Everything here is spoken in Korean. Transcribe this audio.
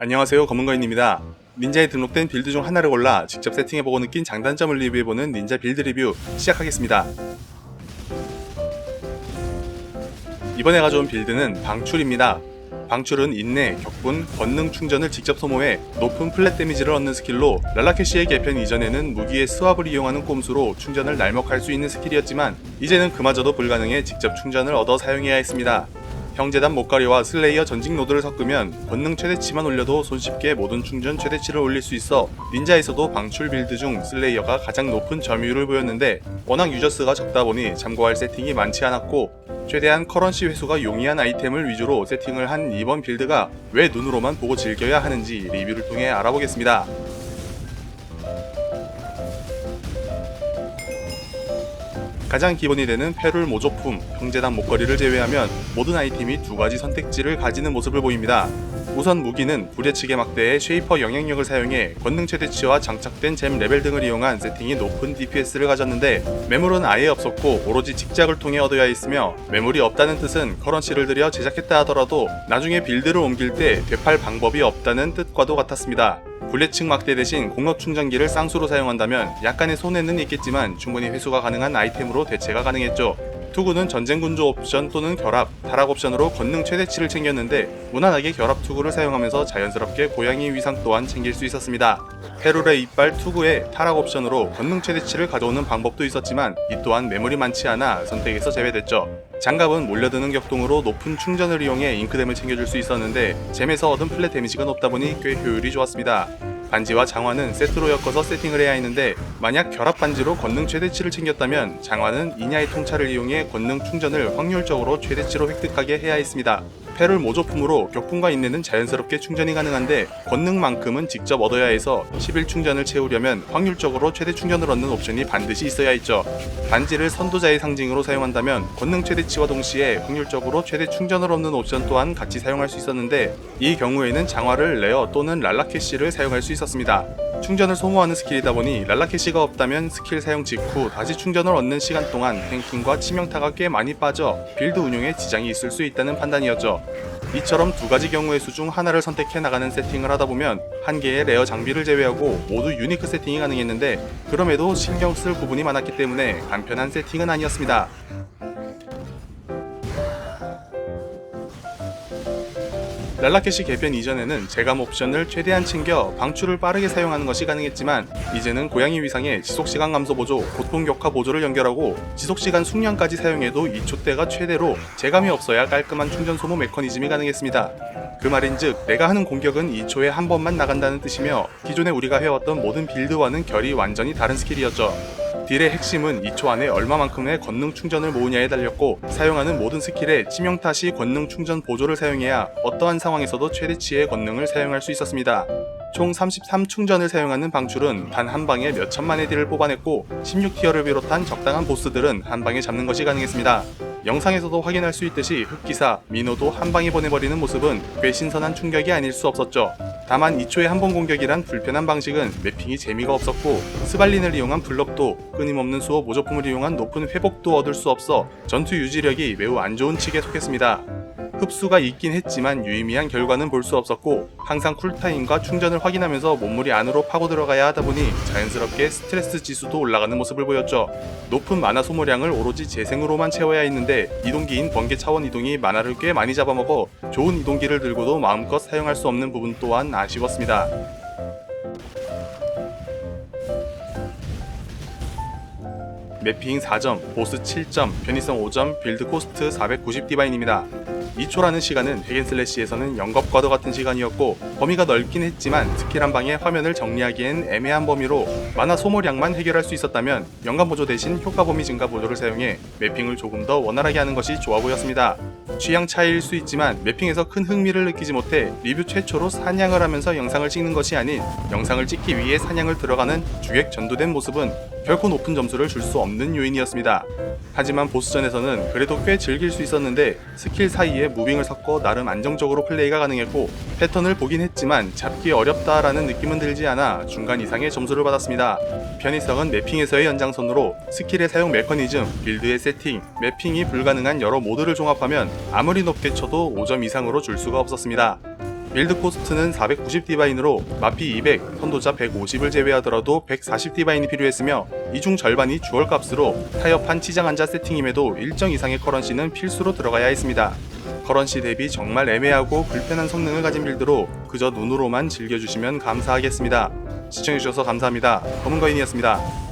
안녕하세요 검은거인입니다. 닌자에 등록된 빌드 중 하나를 골라 직접 세팅해보고 느낀 장단점을 리뷰해보는 닌자 빌드 리뷰 시작하겠습니다. 이번에 가져온 빌드는 방출입니다. 방출은 인내, 격분, 권능 충전을 직접 소모해 높은 플랫 데미지를 얻는 스킬로 랄라케시의 개편 이전에는 무기의 스왑을 이용하는 꼼수로 충전을 날먹할 수 있는 스킬이었지만 이제는 그마저도 불가능해 직접 충전을 얻어 사용해야 했습니다. 형제단 목걸이와 슬레이어 전직 노드를 섞으면 권능 최대치만 올려도 손쉽게 모든 충전 최대치를 올릴 수 있어 닌자에서도 방출 빌드 중 슬레이어가 가장 높은 점유율을 보였는데 워낙 유저스가 적다 보니 참고할 세팅이 많지 않았고 최대한 커런시 회수가 용이한 아이템을 위주로 세팅을 한 이번 빌드가 왜 눈으로만 보고 즐겨야 하는지 리뷰를 통해 알아보겠습니다. 가장 기본이 되는 페룰 모조품, 형제단 목걸이를 제외하면 모든 아이템이 두 가지 선택지를 가지는 모습을 보입니다. 우선 무기는 부대측의 막대에 쉐이퍼 영향력을 사용해 권능 최대치와 장착된 잼 레벨 등을 이용한 세팅이 높은 DPS를 가졌는데 매물은 아예 없었고 오로지 직작을 통해 얻어야 했으며 매물이 없다는 뜻은 커런시를 들여 제작했다 하더라도 나중에 빌드를 옮길 때 되팔 방법이 없다는 뜻과도 같았습니다. 굴레측 막대 대신 공업 충전기를 쌍수로 사용한다면 약간의 손해는 있겠지만 충분히 회수가 가능한 아이템으로 대체가 가능했죠. 투구는 전쟁 군주 옵션 또는 결합, 타락 옵션으로 권능 최대치를 챙겼는데 무난하게 결합 투구를 사용하면서 자연스럽게 고양이 위상 또한 챙길 수 있었습니다. 페룰의 이빨 투구에 타락 옵션으로 권능 최대치를 가져오는 방법도 있었지만 이 또한 매물이 많지 않아 선택에서 제외됐죠. 장갑은 몰려드는 격동으로 높은 충전을 이용해 잉크댐을 챙겨줄 수 있었는데 잼에서 얻은 플랫 데미지가 높다 보니 꽤 효율이 좋았습니다. 반지와 장화는 세트로 엮어서 세팅을 해야 했는데 만약 결합 반지로 권능 최대치를 챙겼다면 장화는 이냐의 통찰을 이용해 권능 충전을 확률적으로 최대치로 획득하게 해야 했습니다. 페룰 모조품으로 격분과 인내는 자연스럽게 충전이 가능한데 권능만큼은 직접 얻어야 해서 10일 충전을 채우려면 확률적으로 최대 충전을 얻는 옵션이 반드시 있어야 했죠. 반지를 선도자의 상징으로 사용한다면 권능 최대치와 동시에 확률적으로 최대 충전을 얻는 옵션 또한 같이 사용할 수 있었는데 이 경우에는 장화를 레어 또는 랄라캐시를 사용할 수 있었습니다. 충전을 소모하는 스킬이다 보니 랄라캐시가 없다면 스킬 사용 직후 다시 충전을 얻는 시간 동안 탱킹과 치명타가 꽤 많이 빠져 빌드 운용에 지장이 있을 수 있다는 판단이었죠. 이처럼 두 가지 경우의 수 중 하나를 선택해 나가는 세팅을 하다 보면 한 개의 레어 장비를 제외하고 모두 유니크 세팅이 가능했는데 그럼에도 신경 쓸 부분이 많았기 때문에 간편한 세팅은 아니었습니다. 랄라캐시 개편 이전에는 제감 옵션을 최대한 챙겨 방출을 빠르게 사용하는 것이 가능했지만 이제는 고양이 위상에 지속시간 감소 보조, 고통 격화 보조를 연결하고 지속시간 숙련까지 사용해도 2초대가 최대로 제감이 없어야 깔끔한 충전 소모 메커니즘이 가능했습니다. 그 말인즉 내가 하는 공격은 2초에 한 번만 나간다는 뜻이며 기존에 우리가 해왔던 모든 빌드와는 결이 완전히 다른 스킬이었죠. 딜의 핵심은 2초 안에 얼마만큼의 권능 충전을 모으냐에 달렸고 사용하는 모든 스킬에 치명타 시 권능 충전 보조를 사용해야 어떠한 상황에서도 최대치의 권능을 사용할 수 있었습니다. 총 33 충전을 사용하는 방출은 단 한 방에 몇 천만의 딜을 뽑아냈고 16티어를 비롯한 적당한 보스들은 한 방에 잡는 것이 가능했습니다. 영상에서도 확인할 수 있듯이 흑기사, 민호도 한 방에 보내버리는 모습은 꽤 신선한 충격이 아닐 수 없었죠. 다만 2초에 한 번 공격이란 불편한 방식은 매핑이 재미가 없었고 스발린을 이용한 블럭도 끊임없는 수호 모조품을 이용한 높은 회복도 얻을 수 없어 전투 유지력이 매우 안 좋은 칙에 속했습니다. 흡수가 있긴 했지만 유의미한 결과는 볼 수 없었고 항상 쿨타임과 충전을 확인하면서 몸무리 안으로 파고 들어가야 하다 보니 자연스럽게 스트레스 지수도 올라가는 모습을 보였죠. 높은 만화 소모량을 오로지 재생으로만 채워야 했는데 이동기인 번개 차원 이동이 만화를 꽤 많이 잡아먹어 좋은 이동기를 들고도 마음껏 사용할 수 없는 부분 또한 아쉬웠습니다. 매핑 4점, 보스 7점, 편의성 5점, 빌드 코스트 490 디바인입니다. 2초라는 시간은 핵앤슬래시에서는 영겁과도 같은 시간이었고 범위가 넓긴 했지만 스킬 한 방에 화면을 정리하기엔 애매한 범위로 만화 소모량만 해결할 수 있었다면 연간 보조 대신 효과 범위 증가 보조를 사용해 매핑을 조금 더 원활하게 하는 것이 좋아 보였습니다. 취향 차이일 수 있지만 매핑에서 큰 흥미를 느끼지 못해 리뷰 최초로 사냥을 하면서 영상을 찍는 것이 아닌 영상을 찍기 위해 사냥을 들어가는 주객 전도된 모습은 결코 높은 점수를 줄 수 없는 요인이었습니다. 하지만 보스전에서는 그래도 꽤 즐길 수 있었는데 스킬 사이에 무빙을 섞어 나름 안정적으로 플레이가 가능했고 패턴을 보긴 했지만 잡기 어렵다라는 느낌은 들지 않아 중간 이상의 점수를 받았습니다. 편의성은 매핑에서의 연장선으로 스킬의 사용 메커니즘, 빌드의 세팅, 매핑이 불가능한 여러 모드를 종합하면 아무리 높게 쳐도 5점 이상으로 줄 수가 없었습니다. 빌드 코스트는 490 디바인으로 마피 200, 선도자 150을 제외하더라도 140 디바인이 필요했으며 이 중 절반이 주얼 값으로 타협한 치장 한자 세팅임에도 일정 이상의 커런시는 필수로 들어가야 했습니다. 커런시 대비 정말 애매하고 불편한 성능을 가진 빌드로 그저 눈으로만 즐겨주시면 감사하겠습니다. 시청해주셔서 감사합니다. 검은 거인이었습니다.